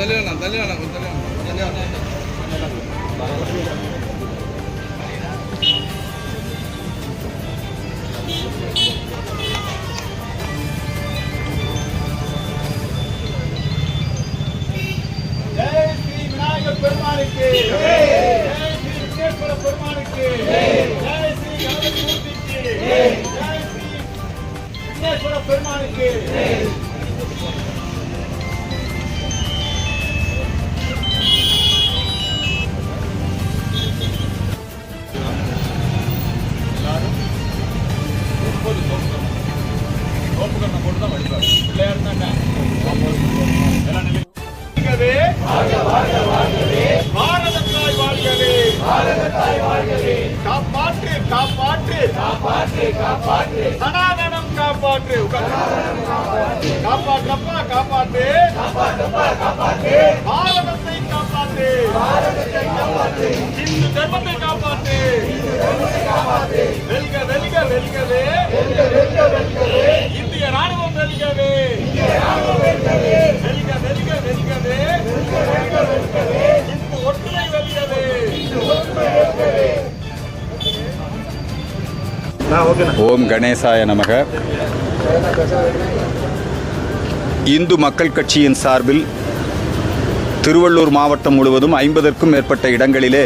தள்ளி வேணாம் தள்ளி வேணாம் கொஞ்சம் தள்ளி வேணாம் தள்ளி வேணாம் பெருமானுக்கு பெருமானுக்கு தர்மத்தை காப்பாற்று வெல்க வெல்க வெல்கவே. இந்திய ராணுவம் வெல்கவே. வெல்க வெல்க வெல்கவே. இந்த ஒற்றுமை வெல்கவே. ஓம் கணேசாய நமக. இந்து மக்கள் கட்சியின் சார்பில் திருவள்ளூர் மாவட்டம் முழுவதும் ஐம்பதற்கும் மேற்பட்ட இடங்களிலே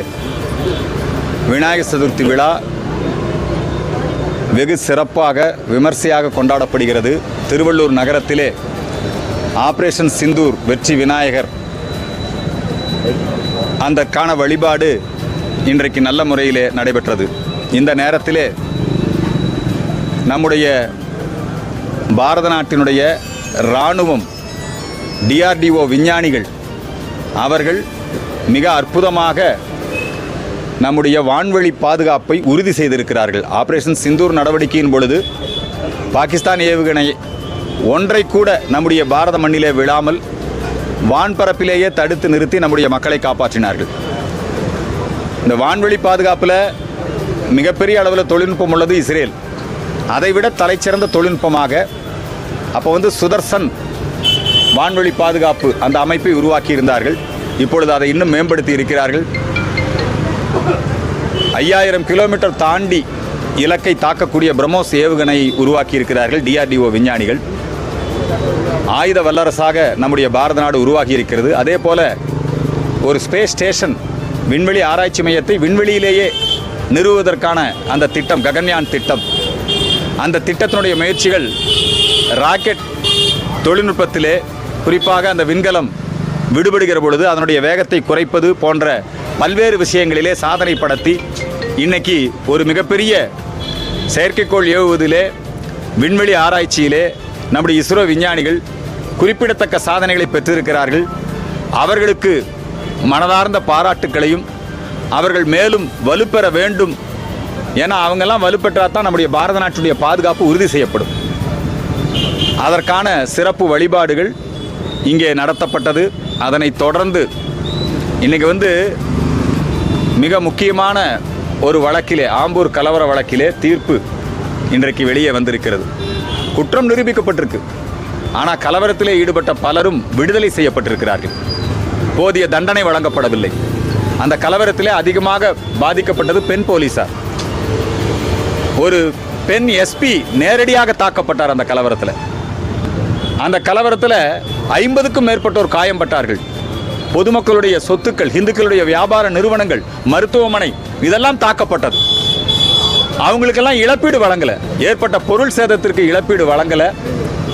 விநாயகர் சதுர்த்தி விழா வெகு சிறப்பாக விமர்சையாக கொண்டாடப்படுகிறது. திருவள்ளூர் நகரத்திலே ஆபரேஷன் சிந்தூர் வெற்றி விநாயகர். அதற்கான வழிபாடு இன்றைக்கு நல்ல முறையிலே நடைபெற்றது. இந்த நேரத்திலே நம்முடைய பாரத நாட்டினுடைய இராணுவம் டிஆர்டிஓ விஞ்ஞானிகள் அவர்கள் மிக அற்புதமாக நம்முடைய வான்வழி பாதுகாப்பை உறுதி செய்திருக்கிறார்கள். ஆபரேஷன் சிந்தூர் நடவடிக்கையின் பொழுது பாகிஸ்தான் ஏவுகணை ஒன்றை கூட நம்முடைய பாரத மண்ணிலே விழாமல் வான்பரப்பிலேயே தடுத்து நிறுத்தி நம்முடைய மக்களை காப்பாற்றினார்கள். இந்த வான்வழி பாதுகாப்பில் மிகப்பெரிய அளவில் தொழில்நுட்பம் உள்ளது இஸ்ரேல். அதைவிட தலைச்சிறந்த தொழில்நுட்பமாக அப்போ வந்து சுதர்சன் வான்வழி பாதுகாப்பு அந்த அமைப்பை உருவாக்கி இருந்தார்கள் இப்பொழுது அதை இன்னும் மேம்படுத்தி இருக்கிறார்கள். ஐயாயிரம் கிலோமீட்டர் தாண்டி இலக்கை தாக்கக்கூடிய பிரம்மோஸ் ஏவுகணை உருவாக்கி இருக்கிறார்கள் டிஆர்டிஓ விஞ்ஞானிகள். ஆயுத வல்லரசாக நம்முடைய பாரத நாடு உருவாகி இருக்கிறது அதே போல ஒரு ஸ்பேஸ் ஸ்டேஷன் விண்வெளி ஆராய்ச்சி மையத்தை விண்வெளியிலேயே நிறுவுவதற்கான அந்த திட்டம் ககன்யான் திட்டம். அந்த திட்டத்தினுடைய முயற்சிகள் ராக்கெட் தொழில்நுட்பத்திலே குறிப்பாக அந்த விண்கலம் விடுபடுகிற பொழுது அதனுடைய வேகத்தை குறைப்பது போன்ற பல்வேறு விஷயங்களிலே சாதனை படுத்தி இன்னைக்கு ஒரு மிகப்பெரிய செயற்கைக்கோள் ஏவுவதிலே விண்வெளி ஆராய்ச்சியிலே நம்முடைய இஸ்ரோ விஞ்ஞானிகள் குறிப்பிடத்தக்க சாதனைகளை பெற்றிருக்கிறார்கள். அவர்களுக்கு மனதார்ந்த பாராட்டுக்களையும் அவர்கள் மேலும் வலுப்பெற வேண்டும் ஏன்னா அவங்கெல்லாம் வலுப்பெற்றால் தான் நம்முடைய பாரத நாட்டுடைய பாதுகாப்பு உறுதி செய்யப்படும். அதற்கான சிறப்பு வழிபாடுகள் இங்கே நடத்தப்பட்டது. அதனை தொடர்ந்து இன்றைக்கி வந்து மிக முக்கியமான ஒரு வழக்கிலே ஆம்பூர் கலவர வழக்கிலே தீர்ப்பு இன்றைக்கு வெளியே வந்திருக்கிறது. குற்றம் நிரூபிக்கப்பட்டிருக்கு. ஆனால் கலவரத்திலே ஈடுபட்ட பலரும் விடுதலை செய்யப்பட்டிருக்கிறார்கள். போதிய தண்டனை வழங்கப்படவில்லை. அந்த கலவரத்திலே அதிகமாக பாதிக்கப்பட்டது பெண் போலீசார். ஒரு பெண் எஸ்பி நேரடியாக தாக்கப்பட்டார் அந்த கலவரத்தில். அந்த கலவரத்தில் ஐம்பதுக்கும் மேற்பட்டோர் காயம்பட்டார்கள். பொதுமக்களுடைய சொத்துக்கள் இந்துக்களுடைய வியாபார நிறுவனங்கள் மருத்துவமனை இதெல்லாம் தாக்கப்பட்டது. அவங்களுக்கெல்லாம் இழப்பீடு வழங்கலை. ஏற்பட்ட பொருள் சேதத்திற்கு இழப்பீடு வழங்கல.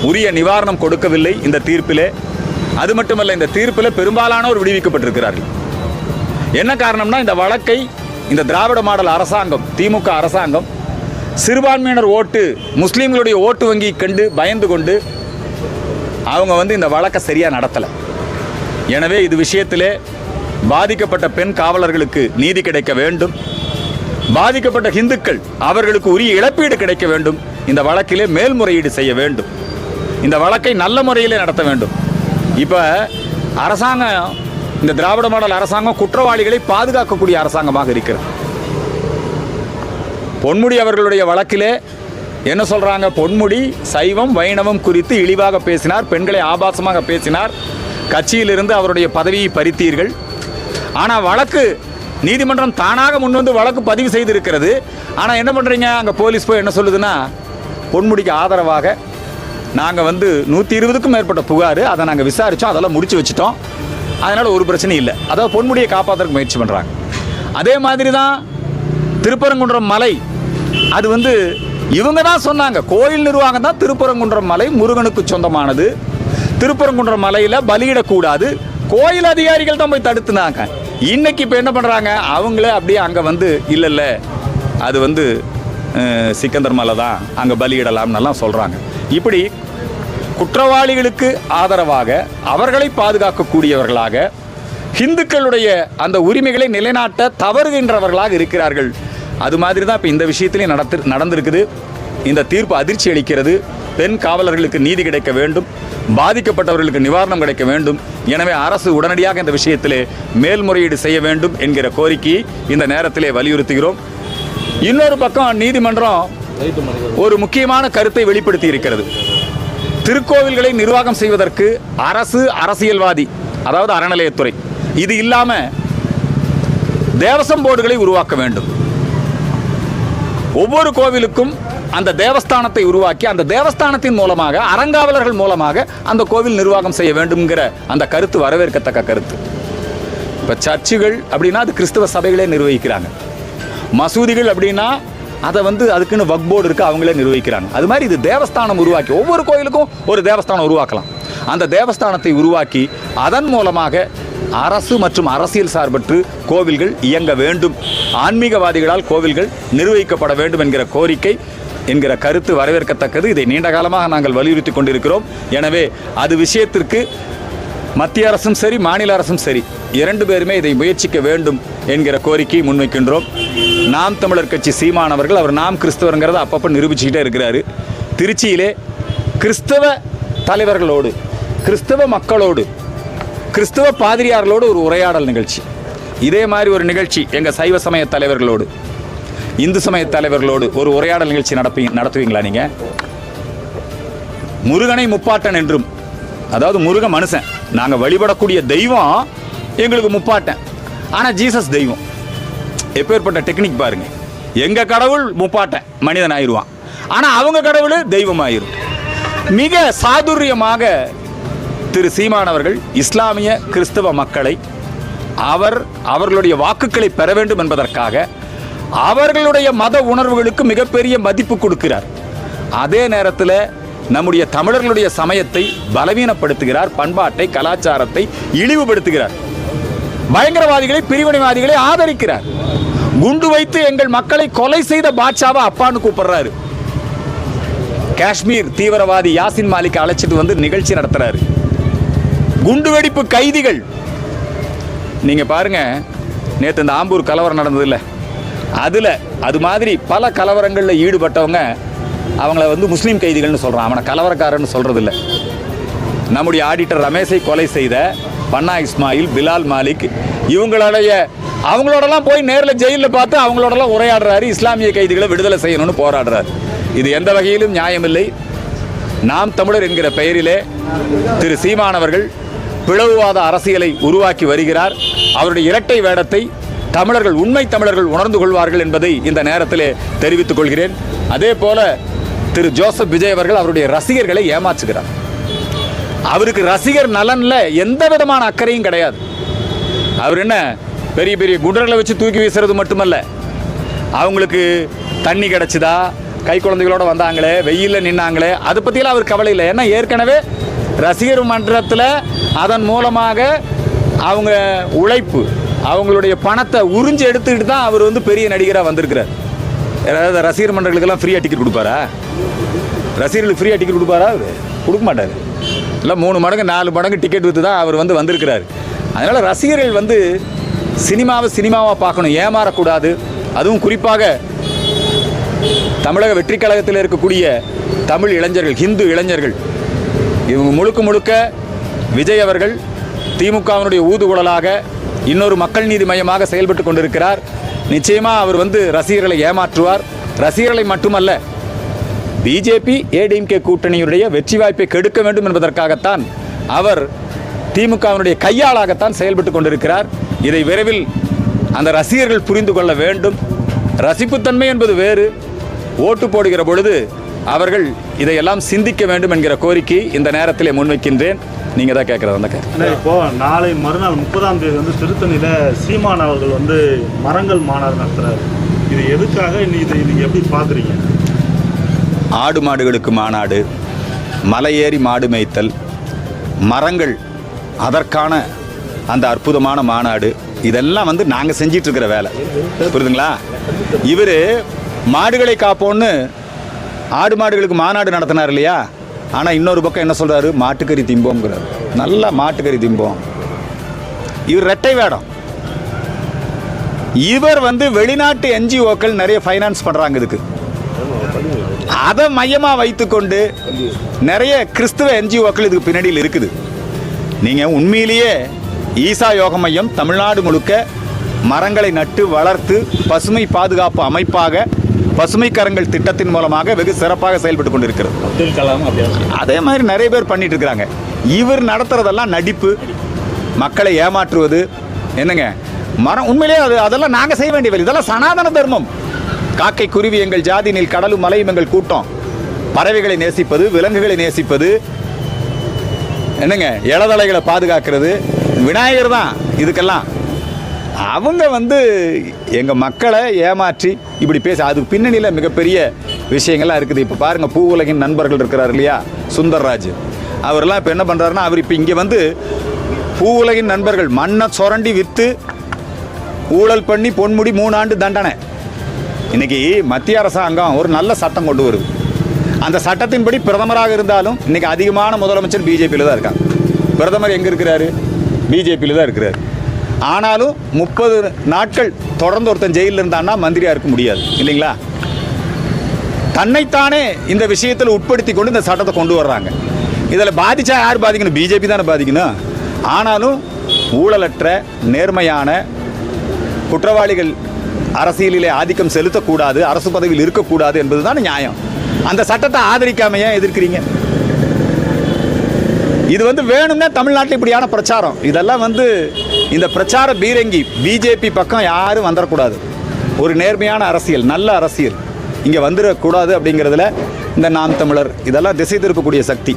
உரிய நிவாரணம் கொடுக்கவில்லை இந்த தீர்ப்பிலே. அது மட்டுமல்ல இந்த தீர்ப்பில் பெரும்பாலானோர் விடுவிக்கப்பட்டிருக்கிறார்கள். என்ன காரணம்னா இந்த வழக்கை இந்த திராவிட மாடல் அரசாங்கம் திமுக அரசாங்கம் சிறுபான்மையினர் ஓட்டு முஸ்லீம்களுடைய ஓட்டு வங்கி கண்டு பயந்து கொண்டு அவங்க வந்து இந்த வழக்கை சரியாக நடத்தலை. எனவே இது விஷயத்திலே பாதிக்கப்பட்ட பெண் காவலர்களுக்கு நீதி கிடைக்க வேண்டும். பாதிக்கப்பட்ட இந்துக்கள் அவர்களுக்கு உரிய இழப்பீடு கிடைக்க வேண்டும். இந்த வழக்கிலே மேல்முறையீடு செய்ய வேண்டும். இந்த வழக்கை நல்ல முறையிலே நடத்த வேண்டும். இப்போ அரசாங்கம் இந்த திராவிட மாடல் அரசாங்கம் குற்றவாளிகளை பாதுகாக்கக்கூடிய அரசாங்கமாக இருக்கிறது. பொன்முடி அவர்களுடைய வழக்கிலே என்ன சொல்றாங்க? பொன்முடி சைவம் வைணவம் குறித்து இழிவாக பேசினார் பெண்களை ஆபாசமாக பேசினார். கட்சியிலிருந்து அவருடைய பதவியை பறித்தீர்கள். ஆனால் வழக்கு நீதிமன்றம் தானாக முன்வந்து வழக்கு பதிவு செய்திருக்கிறது. ஆனால் என்ன பண்ணுறீங்க அங்கே போலீஸ் போய் என்ன சொல்லுதுன்னா பொன்முடிக்கு ஆதரவாக நாங்கள் வந்து நூற்றி இருபதுக்கும் மேற்பட்ட புகார் அதை நாங்கள் விசாரித்தோம் அதெல்லாம் முடிச்சு வச்சுட்டோம். அதனால் ஒரு பிரச்சனையும் இல்லை. அதாவது பொன்முடியை காப்பாற்றுறதுக்கு முயற்சி பண்ணுறாங்க அதே மாதிரி தான் திருப்பரங்குன்றம் மலை. அது வந்து இவங்க தான் சொன்னாங்க. கோயில் நிர்வாகம் தான் திருப்பரங்குன்றம் மலை முருகனுக்கு சொந்தமானது. திருப்பரங்குன்றம் மலையில் பலியிடக்கூடாது. கோயில் அதிகாரிகள் தான் போய் தடுத்துனாங்க. இன்னைக்கு இப்போ என்ன பண்ணுறாங்க அவங்களே அப்படியே அங்கே வந்து இல்லை இல்லை அது வந்து சிக்கந்தர் மலை தான். அங்கே பலியிடலாம்னெல்லாம் சொல்கிறாங்க இப்படி குற்றவாளிகளுக்கு ஆதரவாக அவர்களை பாதுகாக்கக்கூடியவர்களாக இந்துக்களுடைய அந்த உரிமைகளை நிலைநாட்ட தவறுகின்றவர்களாக இருக்கிறார்கள். அது மாதிரி தான் இப்போ இந்த விஷயத்திலையும் நடத்து நடந்திருக்குது. இந்த தீர்ப்பு அதிர்ச்சி அளிக்கிறது. பெண் காவலர்களுக்கு நீதி கிடைக்க வேண்டும். பாதிக்கப்பட்டவர்களுக்கு நிவாரணம் கிடைக்க வேண்டும். எனவே அரசு உடனடியாக இந்த விஷயத்திலே மேல்முறையீடு செய்ய வேண்டும் என்கிற கோரிக்கையை இந்த நேரத்திலே வலியுறுத்துகிறோம். இன்னொரு பக்கம் நீதிமன்றம் ஒரு முக்கியமான கருத்தை வெளிப்படுத்தி இருக்கிறது. திருக்கோவில்களை நிர்வாகம் செய்வதற்கு அரசு அரசியல்வாதி அதாவது அறநிலையத்துறை இது இல்லாம தேவசம் போர்டுகளை உருவாக்க வேண்டும். ஒவ்வொரு கோவிலுக்கும் அந்த தேவஸ்தானத்தை உருவாக்கி அந்த தேவஸ்தானத்தின் மூலமாக அறங்காவலர்கள் மூலமாக அந்த கோவில் நிர்வாகம் செய்ய வேண்டும்ங்கிற அந்த கருத்து வரவேற்கத்தக்க கருத்து. இப்போ சர்ச்சுகள் அப்படின்னா அது கிறிஸ்தவ சபைகளே நிர்வகிக்கிறாங்க. மசூதிகள் அப்படின்னா அதை வந்து அதுக்குன்னு வக் போர்டு இருக்குது அவங்களே நிர்வகிக்கிறாங்க. அது மாதிரி இது தேவஸ்தானம் உருவாக்கி ஒவ்வொரு கோயிலுக்கும் ஒரு தேவஸ்தானம் உருவாக்கலாம். அந்த தேவஸ்தானத்தை உருவாக்கி அதன் மூலமாக அரசு மற்றும் அரசியல் சார்பற்று கோவில்கள் இயங்க வேண்டும். ஆன்மீகவாதிகளால் கோவில்கள் நிர்வகிக்கப்பட வேண்டும் என்கிற கோரிக்கை என்கிற கருத்து வரவேற்கத்தக்கது. இதை நீண்ட காலமாக நாங்கள் வலியுறுத்தி கொண்டிருக்கிறோம். எனவே அது விஷயத்திற்கு மத்திய அரசும் சரி மாநில அரசும் சரி இரண்டு பேருமே இதை முயற்சிக்க வேண்டும் என்கிற கோரிக்கையை முன்வைக்கின்றோம். நாம் தமிழர் கட்சி சீமானவர்கள் அவர் நாம் கிறிஸ்தவருங்கிறத அப்பப்போ நிரூபிச்சுக்கிட்டே இருக்கிறாரு. திருச்சியிலே கிறிஸ்தவ தலைவர்களோடு கிறிஸ்தவ மக்களோடு கிறிஸ்துவ பாதிரியார்களோடு ஒரு உரையாடல் நிகழ்ச்சி. இதே மாதிரி ஒரு நிகழ்ச்சி எங்கள் சைவ சமய தலைவர்களோடு இந்து சமய தலைவர்களோடு ஒரு உரையாடல் நிகழ்ச்சி நடப்பி நடத்துவீங்களா நீங்கள் முருகனை முப்பாட்டன் என்றும் அதாவது முருக மனுஷன் நாங்கள் வழிபடக்கூடிய தெய்வம் எங்களுக்கு முப்பாட்டன். ஆனால் ஜீசஸ் தெய்வம். எப்பேற்பட்ட டெக்னிக் பாருங்க. எங்கள் கடவுள் முப்பாட்டன் மனிதன் ஆயிடுவான் ஆனால் அவங்க கடவுள் தெய்வம் ஆயிரும் மிக சாதுரியமாக திரு சீமானவர்கள் இஸ்லாமிய கிறிஸ்தவ மக்களை அவர் அவர்களுடைய வாக்குகளை பெற வேண்டும் என்பதற்காக அவர்களுடைய மத உணர்வுகளுக்கு மிகப்பெரிய மதிப்பு கொடுக்கிறார். அதே நேரத்தில் நம்முடைய தமிழர்களுடைய சமயத்தை பலவீனப்படுத்துகிறார் பண்பாட்டை கலாச்சாரத்தை இழிவுபடுத்துகிறார். பயங்கரவாதிகளை பிரிவினைவாதிகளை ஆதரிக்கிறார். குண்டு வைத்து எங்கள் மக்களை கொலை செய்த பாட்சாவை அப்பான்னு கூப்பிடுறாரு. காஷ்மீர் தீவிரவாதி யாசின் மாலிக் அழைச்சிட்டு வந்து நிகழ்ச்சி நடத்துறாரு. குண்டுவெடிப்பு கைதிகள். நீங்க பாருங்க நேற்று இந்த ஆம்பூர் கலவரம் நடந்ததுல்ல. அதில் அது மாதிரி பல கலவரங்களில் ஈடுபட்டவங்க அவங்கள வந்து முஸ்லீம் கைதிகள்னு சொல்கிறான் அவனை கலவரக்காரன்னு சொல்கிறதில்ல நம்முடைய ஆடிட்டர் ரமேஷை கொலை செய்த பன்னா இஸ்மாயில் பிலால் மாலிக் இவங்களுடைய அவங்களோடலாம் போய் நேரில் ஜெயிலில் பார்த்து அவங்களோடலாம் உரையாடுறாரு. இஸ்லாமிய கைதிகளை விடுதலை செய்யணும்னு போராடுறாரு. இது எந்த வகையிலும் நியாயமில்லை. நாம் தமிழர் என்கிற பெயரிலே திரு சீமானவர்கள் பிளவுவாத அரசியலை உருவாக்கி வருகிறார். அவருடைய இரட்டை வேடத்தை தமிழர்கள் உண்மை தமிழர்கள் உணர்ந்து கொள்வார்கள் என்பதை இந்த நேரத்திலே தெரிவித்துக் கொள்கிறேன். அதே போல திரு ஜோசப் விஜய் அவர்கள் அவருடைய ரசிகர்களை ஏமாற்றுகிறார். அவருக்கு ரசிகர் நலனில் எந்த விதமான அக்கறையும் கிடையாது. அவர் என்ன பெரிய பெரிய குண்டர்களை வச்சு தூக்கி வீசுறது மட்டுமல்ல. அவங்களுக்கு தண்ணி கிடச்சிதா? கை குழந்தைகளோடு வந்தாங்களே வெயிலில் நின்னாங்களே அதை பற்றியெல்லாம் அவர் கவலை இல்லை. ஏன்னா ஏற்கனவே ரசிகர் மன்றத்தில் அதன் மூலமாக அவங்க உழைப்பு அவங்களுடைய பணத்தை உறிஞ்சு எடுத்துக்கிட்டு தான் அவர் வந்து பெரிய நடிகராக வந்திருக்கிறார். யாராவது ரசிகர் மன்றங்களுக்கெல்லாம் ஃப்ரீயாக டிக்கெட் கொடுப்பாரா? ரசிகர்களுக்கு ஃப்ரீயாக டிக்கெட் கொடுப்பாரா அவர்? கொடுக்க மாட்டார். இல்லை மூணு மடங்கு நாலு மடங்கு டிக்கெட் விற்று தான் அவர் வந்து வந்திருக்கிறார். அதனால் ரசிகர்கள் வந்து சினிமாவை சினிமாவாக பார்க்கணும் ஏமாறக்கூடாது. அதுவும் குறிப்பாக தமிழக வெற்றி கழகத்தில் இருக்கக்கூடிய தமிழ் இளைஞர்கள் ஹிந்து இளைஞர்கள் இவங்க முழுக்க முழுக்க விஜய் அவர்கள் திமுகவினுடைய ஊதுகுழலாக இன்னொரு மக்கள் நீதி மையமாக செயல்பட்டு கொண்டிருக்கிறார். நிச்சயமாக அவர் வந்து ரசிகர்களை ஏமாற்றுவார். ரசிகர்களை மட்டுமல்ல பிஜேபி ஏடிஎம்கே கூட்டணியுடைய வெற்றி வாய்ப்பை கெடுக்க வேண்டும் என்பதற்காகத்தான் அவர் திமுகவினுடைய கையாளாகத்தான் செயல்பட்டு கொண்டிருக்கிறார். இதை விரைவில் அந்த ரசிகர்கள் புரிந்து கொள்ள வேண்டும். ரசிப்புத்தன்மை என்பது வேறு. ஓட்டு போடுகிற பொழுது அவர்கள் இதையெல்லாம் சிந்திக்க வேண்டும் என்கிற கோரிக்கை இந்த நேரத்திலே முன்வைக்கின்றேன். நீங்கள் தான் கேட்குறது அந்த இப்போ நாளை மறுநாள் முப்பதாம் தேதி வந்து திருத்தணியில சீமான் அவர்கள் வந்து மரங்கள் மாநாடு நடத்துறாரு. இது எதுக்காக? இதை நீங்க எப்படி பாக்குறீங்க ஆடு மாடுகளுக்கு மாநாடு மலை ஏறி மாடு மேய்த்தல் மரங்கள் அதற்கான அந்த அற்புதமான மாநாடு இதெல்லாம் வந்து நாங்கள் செஞ்சிட்டு இருக்கிற வேலை. புரியுதுங்களா? இவர் மாடுகளை காப்போன்னு ஆடு மாடுகளுக்கு மாநாடு நடத்தினார் இல்லையா? ஆனால் இன்னொரு பக்கம் என்ன சொல்கிறாரு மாட்டுக்கறி திம்போங்கிறார் நல்லா மாட்டுக்கறி திம்போம். இவர் ரெட்டை வேடம். இவர் வந்து வெளிநாட்டு என்ஜிஓக்கள் நிறைய ஃபைனான்ஸ் பண்ணுறாங்க இதுக்கு. அதை மையமாக வைத்துக்கொண்டு நிறைய கிறிஸ்துவ என்ஜிஓக்கள் இதுக்கு பின்னாடியில் இருக்குது. நீங்கள் உண்மையிலேயே ஈசா யோக மையம் தமிழ்நாடு முழுக்க மரங்களை நட்டு வளர்த்து பசுமை பாதுகாப்பு அமைப்பாக பசுமை கரங்கள் திட்டத்தின் மூலமாக வெகு சிறப்பாக செயல்பட்டு கொண்டிருக்கிறது. அப்துல் கலாம் அதே மாதிரி நிறைய பேர் பண்ணிட்டு இருக்கிறாங்க இவர் நடத்துறதெல்லாம் நடிப்பு மக்களை ஏமாற்றுவது என்னங்க? மரம் உண்மையிலேயே அது அதெல்லாம் நாங்கள் செய்ய வேண்டிய வேலை. இதெல்லாம் சனாதன தர்மம். காக்கை குருவி எங்கள் ஜாதினில் கடலும் மலையும் எங்கள் கூட்டம். பறவைகளை நேசிப்பது விலங்குகளை நேசிப்பது என்னங்க? இளதலைகளை பாதுகாக்கிறது. விநாயகர் தான் இதுக்கெல்லாம். அவங்க வந்து எங்கள் மக்களை ஏமாற்றி இப்படி பேச அதுக்கு பின்னணியில் மிகப்பெரிய விஷயங்கள்லாம் இருக்குது. இப்போ பாருங்கள் பூ உலகின் நண்பர்கள் இருக்கிறார் இல்லையா? சுந்தர்ராஜ். அவரெல்லாம் இப்போ என்ன பண்ணுறாருன்னா அவர் இப்போ இங்கே வந்து பூ உலகின் நண்பர்கள் மண்ணை சுரண்டி விற்று ஊழல் பண்ணி பொன்முடி மூணு ஆண்டு தண்டனை. இன்னைக்கு மத்திய அரசாங்கம் ஒரு நல்ல சட்டம் கொண்டு வருது. அந்த சட்டத்தின்படி பிரதமராக இருந்தாலும் இன்றைக்கி அதிகமான முதலமைச்சர் பிஜேபியில் தான் இருக்காங்க. பிரதமர் எங்கே இருக்கிறாரு? பிஜேபியில் தான் இருக்கிறாரு. ஆனாலும் முப்பது நாட்கள் தொடர்ந்து ஒருத்தன் ஜெயிலில் இருந்தான்னா மந்திரியாக இருக்க முடியாது. இல்லைங்களா? தன்னைத்தானே இந்த விஷயத்தில் உட்படுத்தி கொண்டு இந்த சட்டத்தை கொண்டு வர்றாங்க. இதில் பாதித்தா யார் பாதிக்கணும்? பிஜேபி தானே பாதிக்கணும். ஆனாலும் ஊழலற்ற நேர்மையான குற்றவாளிகள் அரசியலிலே ஆதிக்கம் செலுத்தக்கூடாது அரசு பதவியில் இருக்கக்கூடாது என்பதுதான் நியாயம். அந்த சட்டத்தை ஆதரிக்காம ஏன் எதிர்க்கிறீங்க? இது வந்து வேணும்னா தமிழ்நாட்டில் இப்படியான பிரச்சாரம். இதெல்லாம் வந்து இந்த பிரச்சார பீரங்கி பிஜேபி பக்கம் யாரும் வந்துடக்கூடாது ஒரு நேர்மையான அரசியல் நல்ல அரசியல். இங்கே வந்துடக்கூடாது அப்படிங்கிறதுல இந்த நாம் தமிழர் இதெல்லாம் திசை திருப்பக்கூடிய சக்தி.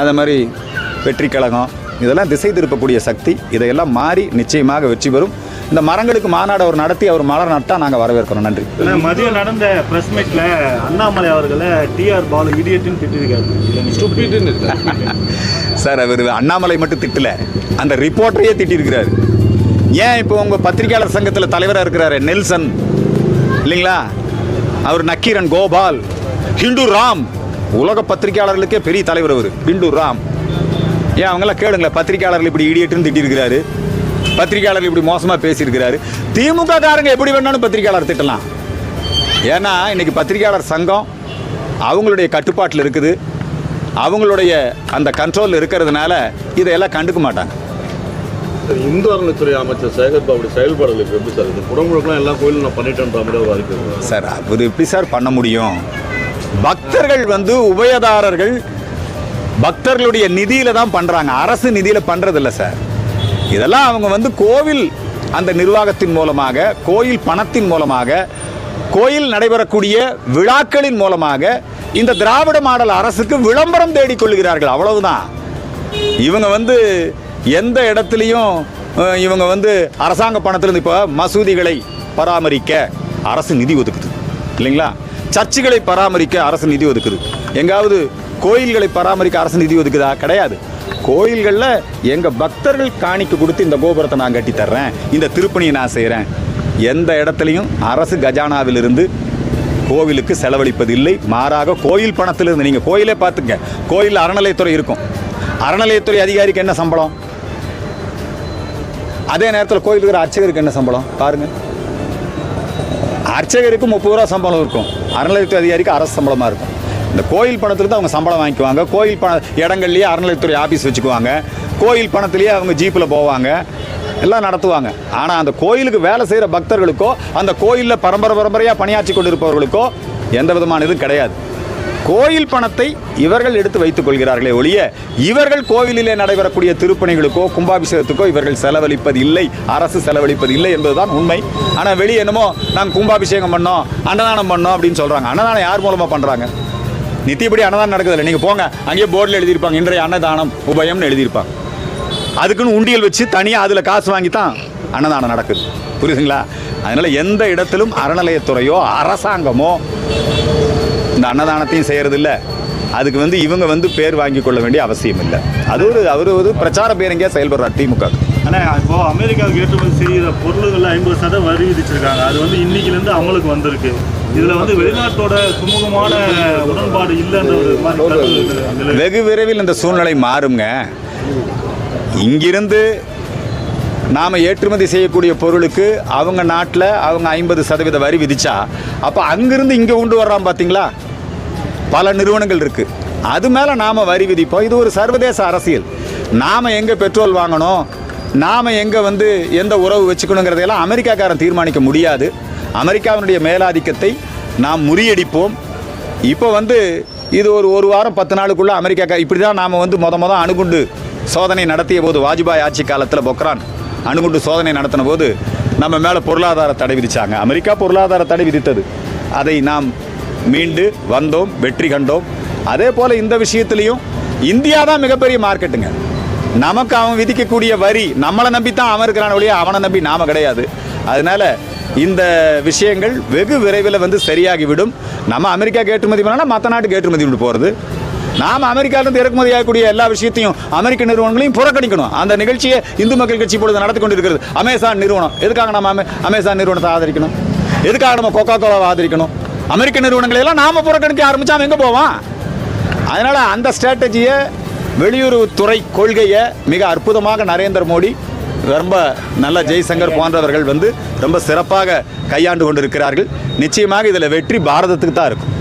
அது மாதிரி வெற்றி கழகம் இதெல்லாம் திசை திருப்பக்கூடிய சக்தி. இதையெல்லாம் மாறி நிச்சயமாக வெற்றி பெறும். இந்த மரங்களுக்கு மாநாடு அவர் நடத்தி அவர் மலர் நட்டால் நாங்கள் வரவேற்கிறோம். நன்றி. மதியம் நடந்த பிரஸ் மீட்ல அண்ணாமலை அவர்களை டிஆர் பாலு இடியட்னு திட்டிருக்காரு. சார் அவர் அண்ணாமலை மட்டும் திட்டல. அந்த ரிப்போர்ட்டரையே திட்டிருக்கிறார். ஏன் இப்போ உங்கள் பத்திரிகையாளர் சங்கத்தில் தலைவராக இருக்கிறாரு நெல்சன்? இல்லைங்களா? அவர் நக்கீரன் கோபால் ஹிண்டு ராம். உலக பத்திரிகையாளர்களுக்கே பெரிய தலைவர் அவர் ஹிண்டு ராம். ஏன் அவங்களாம் கேளுங்களேன் பத்திரிகையாளர்கள் இப்படி இடியட்டுன்னு திட்டிருக்கிறாரு. பத்திரிகையாளர் இப்படி மோசமாக பேசியிருக்கிறாரு. திமுக காரங்க எப்படி வேணாலும் பத்திரிகையாளர் திட்டலாம். ஏன்னா இன்றைக்கி பத்திரிகையாளர் சங்கம் அவங்களுடைய கட்டுப்பாட்டில் இருக்குது. அவங்களுடைய அந்த கண்ட்ரோலில் இருக்கிறதுனால இதையெல்லாம் கண்டுக்க மாட்டாங்க. இந்து அறநிலைத்துறை அமைச்சர் சேகர் பாபுடைய செயல்பாடுகளுக்கு எப்படி சார்? இந்த குடமுழுக்கெல்லாம் எல்லா கோயிலும் நான் பண்ணிட்டேன்ற மாதிரி. சார் அவர் எப்படி சார் பண்ண முடியும்? பக்தர்கள் வந்து உபயதாரர்கள் பக்தர்களுடைய நிதியில தான் பண்றாங்க. அரசு நிதியில பண்றது இல்ல சார். இதெல்லாம் அவங்க வந்து கோவில் அந்த நிர்வாகத்தின் மூலமாக கோயில் பணத்தின் மூலமாக கோயில் நடைபெறக்கூடிய விழாக்களின் மூலமாக இந்த திராவிட மாடல் அரசுக்கு விளம்பரம் தேடிக்கொள்கிறார்கள் அவ்வளவுதான். இவங்க வந்து எந்த இடத்துலையும் இவங்க வந்து அரசாங்க பணத்திலிருந்து இப்போ மசூதிகளை பராமரிக்க அரசு நிதி ஒதுக்குது. இல்லைங்களா? சர்ச்சுகளை பராமரிக்க அரசு நிதி ஒதுக்குது. எங்காவது கோயில்களை பராமரிக்க அரசு நிதி ஒதுக்குதா? கிடையாது. கோயில்களில் எங்கள் பக்தர்கள் காணிக்க கொடுத்து இந்த கோபுரத்தை நான் கட்டித்தர்றேன் இந்த திருப்பணியை நான் செய்கிறேன் எந்த இடத்துலையும் அரசு கஜானாவிலிருந்து கோவிலுக்கு செலவழிப்பதில்லை. மாறாக கோயில் பணத்திலிருந்து நீங்கள் கோயிலே பார்த்துங்க. கோயில் அறநிலையத்துறை இருக்கும். அறநிலையத்துறை அதிகாரிக்கு என்ன சம்பளம்? அதே நேரத்தில் கோயில் இருக்கிற அர்ச்சகருக்கு என்ன சம்பளம்? பாருங்க. அர்ச்சகருக்கு முப்பது ரூபா சம்பளம் இருக்கும். அறநிலையத்துறை அதிகாரிக்கு அரசு சம்பளமாக இருக்கும். இந்த கோயில் பணத்துலேருந்து தான் அவங்க சம்பளம் வாங்கிக்குவாங்க. கோயில் பண இடங்கள்லேயே அறநிலையத்துறை ஆஃபீஸ் வச்சுக்குவாங்க. கோயில் பணத்திலேயே அவங்க ஜீப்பில் போவாங்க. எல்லாம் நடத்துவாங்க. ஆனால் அந்த கோயிலுக்கு வேலை செய்கிற பக்தர்களுக்கோ அந்த கோயிலில் பரம்பரை பரம்பரையாக பணியாற்றி கொண்டிருப்பவர்களுக்கோ எந்த விதமான இதுவும் கிடையாது. கோயில் பணத்தை இவர்கள் எடுத்து வைத்துக் கொள்கிறார்களே ஒழிய இவர்கள் கோவிலிலே நடைபெறக்கூடிய திருப்பணிகளுக்கோ கும்பாபிஷேகத்துக்கோ இவர்கள் செலவழிப்பது இல்லை. அரசு செலவழிப்பது இல்லை என்பதுதான் உண்மை. ஆனால் வெளியே என்னமோ நாங்கள் கும்பாபிஷேகம் பண்ணோம் அன்னதானம் பண்ணோம் அப்படின்னு சொல்கிறாங்க அன்னதானம் யார் மூலமாக பண்ணுறாங்க நித்தியப்படி அன்னதானம் நடக்குதில்லை நீங்கள் போங்க. அங்கேயே போர்டில் எழுதியிருப்பாங்க இன்றைய அன்னதானம் உபயம்னு எழுதியிருப்பாங்க. அதுக்குன்னு உண்டியல் வச்சு தனியாக அதில் காசு வாங்கி தான் அன்னதானம் நடக்குது. புரியுதுங்களா? அதனால் எந்த இடத்திலும் அறநிலையத்துறையோ அரசாங்கமோ இந்த அன்னதானத்தையும் செய்கிறதில்ல அதுக்கு வந்து இவங்க வந்து பேர் வாங்கி கொள்ள வேண்டிய அவசியம் இல்லை. அது ஒரு அவர் ஒரு பிரச்சார பேரங்கியாக செயல்படுறார் திமுக. ஆனால் இப்போ அமெரிக்காவுக்கு ஏற்றுமதி செய்கிற பொருள்கள் ஐம்பது சதம் வரி விதிச்சிருக்காங்க. அது வந்து இன்னைக்குலேருந்து அமலுக்கு வந்திருக்கு. இதில் வந்து வெளிநாட்டோட சுமூகமான உடன்பாடு இல்லைன்ற ஒரு வெகு விரைவில் இந்த சூழ்நிலை மாறுங்க இங்கிருந்து நாம் ஏற்றுமதி செய்யக்கூடிய பொருளுக்கு அவங்க நாட்டில் அவங்க ஐம்பது சதவீத வரி விதிச்சா அப்போ அங்கிருந்து இங்கே கொண்டு வர்றான் பார்த்தீங்களா பல நிறுவனங்கள் இருக்குது அது மேலே நாம் வரி விதிப்போம். இது ஒரு சர்வதேச அரசியல். நாம் எங்கே பெட்ரோல் வாங்கணும்? நாம் எங்கே வந்து எந்த உறவு வச்சுக்கணுங்கிறதையெல்லாம் அமெரிக்காக்காரன் தீர்மானிக்க முடியாது. அமெரிக்காவினுடைய மேலாதிக்கத்தை நாம் முறியடிப்போம். இப்போ வந்து இது ஒரு ஒரு வாரம் பத்து நாளுக்குள்ளே அமெரிக்கா இப்படி தான் நாம் வந்து மொத மொதல் அணுகுண்டு சோதனை நடத்திய போது வாஜ்பாய் ஆட்சி காலத்தில் பொக்ரான் அணுகுண்டு சோதனை நடத்தின போது நம்ம மேலே பொருளாதார தடை விதித்தாங்க அமெரிக்கா பொருளாதார தடை விதித்தது. அதை நாம் மீண்டு வந்தோம் வெற்றி கண்டோம். அதே போல் இந்த விஷயத்துலையும் இந்தியா தான் மிகப்பெரிய மார்க்கெட்டுங்க நமக்கு அவன் விதிக்கக்கூடிய வரி நம்மளை நம்பி தான் அவன் இருக்கிறான் ஒழிய அவனை நம்பி நாம கிடையாது. அதனால இந்த விஷயங்கள் வெகு விரைவில் வந்து சரியாகிவிடும். நம்ம அமெரிக்கா ஏற்றுமதி பண்ணால் மற்ற நாட்டுக்கு ஏற்றுமதி கொண்டு போகிறது நாம் அமெரிக்காவிலிருந்து இறக்குமதி ஆகக்கூடிய எல்லா விஷயத்தையும் அமெரிக்க நிறுவனங்களையும் புறக்கணிக்கணும். அந்த நிகழ்ச்சியை இந்து மக்கள் கட்சி இப்பொழுது நடத்தி கொண்டிருக்கிறது. அமேசான் நிறுவனம். எதுக்காக நம்ம அமேசான் நிறுவனத்தை ஆதரிக்கணும்? எதுக்காக நம்ம கொக்கா கோலாவை ஆதரிக்கணும்? அமெரிக்க நிறுவனங்களை எல்லாம் நாம புறக்கணிக்க ஆரம்பித்தா அவன் எங்கே போவான்? அதனால் அந்த ஸ்ட்ராட்டஜியை வெளியுறவுத்துறை கொள்கையை மிக அற்புதமாக நரேந்திர மோடி ரொம்ப நல்ல ஜெய்சங்கர் போன்றவர்கள் வந்து ரொம்ப சிறப்பாக கையாண்டு கொண்டிருக்கிறார்கள். நிச்சயமாக இதில் வெற்றி பாரதத்துக்கு தான் இருக்கும்.